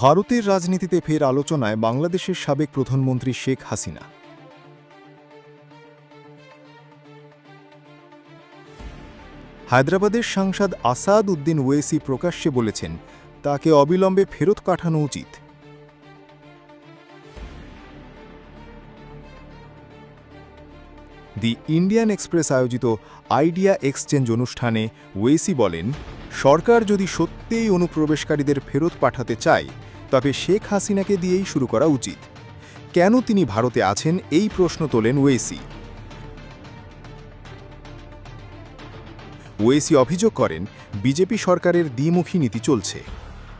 ভারতের রাজনীতিতে ফের আলোচনায় বাংলাদেশের সাবেক প্রধানমন্ত্রী শেখ হাসিনা। হায়দ্রাবাদের সাংসদ আসাদ উদ্দিন ওয়েসি প্রকাশ্যে বলেছেন, তাকে অবিলম্বে ফেরত পাঠানো উচিত। দি ইন্ডিয়ান এক্সপ্রেস আয়োজিত আইডিয়া এক্সচেঞ্জ অনুষ্ঠানে ওয়েসি বলেন, সরকার যদি সত্যিই অনুপ্রবেশকারীদের ফেরত পাঠাতে চায় তবে শেখ হাসিনাকে দিয়েই শুরু করা উচিত। কেন তিনি ভারতে আছেন এই প্রশ্ন তোলেন ওয়েসি। ওয়েসি অভিযোগ করেন, বিজেপি সরকারের দ্বিমুখী নীতি চলছে।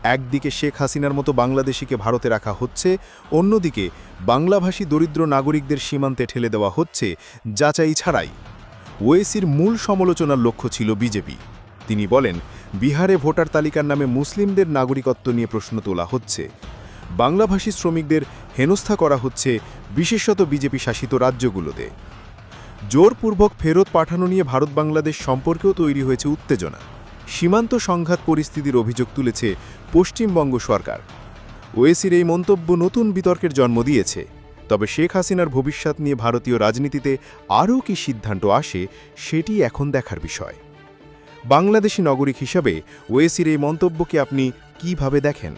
একদিকে শেখ হাসিনার মতো বাংলাদেশিকে ভারতে রাখা হচ্ছে, অন্যদিকে বাংলাভাষী দরিদ্র নাগরিকদের সীমান্তে ঠেলে দেওয়া হচ্ছে যাচাই ছাড়াই। ওয়েসির মূল সমালোচনার লক্ষ্য ছিল বিজেপি। তিনি বলেন বিহারে ভোটার তালিকার নামে মুসলিমদের নাগরিকত্ব নিয়ে প্রশ্ন তোলা হচ্ছে। বাংলাভাষী শ্রমিকদের হেনস্থা করা হচ্ছে বিশেষত বিজেপি শাসিত রাজ্যগুলোতে। জোরপূর্বক ফেরত পাঠানো নিয়ে ভারত বাংলাদেশ সম্পর্কেও তৈরি হয়েছে উত্তেজনা। সীমান্ত সংঘাত পরিস্থিতির অভিযোগ তুলেছে পশ্চিমবঙ্গ সরকার। ওয়েসির এই মন্তব্য নতুন বিতর্কের জন্ম দিয়েছে। তবে শেখ হাসিনার ভবিষ্যৎ নিয়ে ভারতীয় রাজনীতিতে আরও কি সিদ্ধান্ত আসে, সেটি এখন দেখার বিষয়। বাংলাদেশি নাগরিক হিসাবে ওয়েসির এই মন্তব্যকে আপনি কীভাবে দেখেন?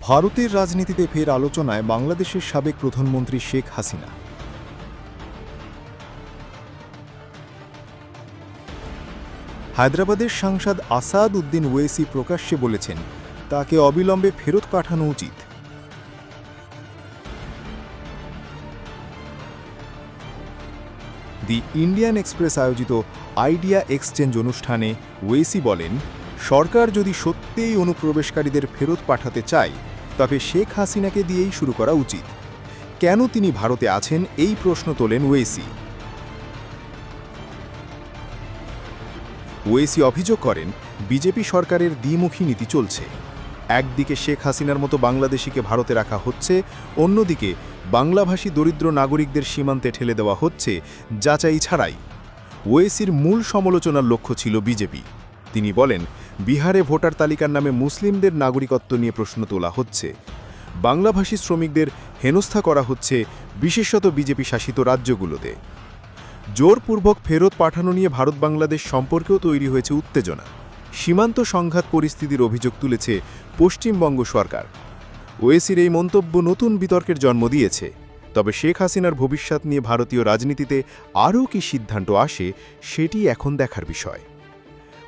ভারতের রাজনীতিতে ফের আলোচনায় বাংলাদেশের সাবেক প্রধানমন্ত্রী শেখ হাসিনা। হায়দ্রাবাদের সাংসদ আসাদ উদ্দিন ওয়েসি প্রকাশ্যে বলেছেন, তাকে অবিলম্বে ফেরত পাঠানো উচিত। দি ইন্ডিয়ান এক্সপ্রেস আয়োজিত আইডিয়া এক্সচেঞ্জ অনুষ্ঠানে ওয়েসি বলেন, সরকার যদি সত্যিই অনুপ্রবেশকারীদের ফেরত পাঠাতে চায়, তবে শেখ হাসিনাকে দিয়েই শুরু করা উচিত। কেন তিনি ভারতে আছেন এই প্রশ্ন তোলেন ওয়েসি। ওয়েসি অভিযোগ করেন, বিজেপি সরকারের দ্বিমুখী নীতি চলছে। একদিকে শেখ হাসিনার মতো বাংলাদেশিকে ভারতে রাখা হচ্ছে, অন্যদিকে বাংলাভাষী দরিদ্র নাগরিকদের সীমান্তে ঠেলে দেওয়া হচ্ছে যাচাই ছাড়াই। ওয়েসির মূল সমালোচনার লক্ষ্য ছিল বিজেপি। তিনি বলেন, বিহারে ভোটার তালিকার নামে মুসলিমদের নাগরিকত্ব নিয়ে প্রশ্ন তোলা হচ্ছে। বাংলাভাষী শ্রমিকদের হেনস্থা করা হচ্ছে বিশেষত বিজেপি শাসিত রাজ্যগুলোতে। জোরপূর্বক ফেরত পাঠানো নিয়ে ভারত বাংলাদেশ সম্পর্কেও তৈরি হয়েছে উত্তেজনা। সীমান্ত সংঘাত পরিস্থিতির অভিযোগ তুলেছে পশ্চিমবঙ্গ সরকার। ওয়েসির এই মন্তব্য নতুন বিতর্কের জন্ম দিয়েছে। তবে শেখ হাসিনার ভবিষ্যৎ নিয়ে ভারতীয় রাজনীতিতে আরও কি সিদ্ধান্ত আসে, সেটি এখন দেখার বিষয়।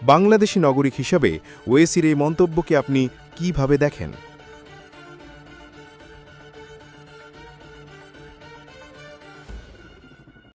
বাংলাদেশি নাগরিক হিসাবে ওয়েসির এই মন্তব্যকে আপনি কীভাবে দেখেন?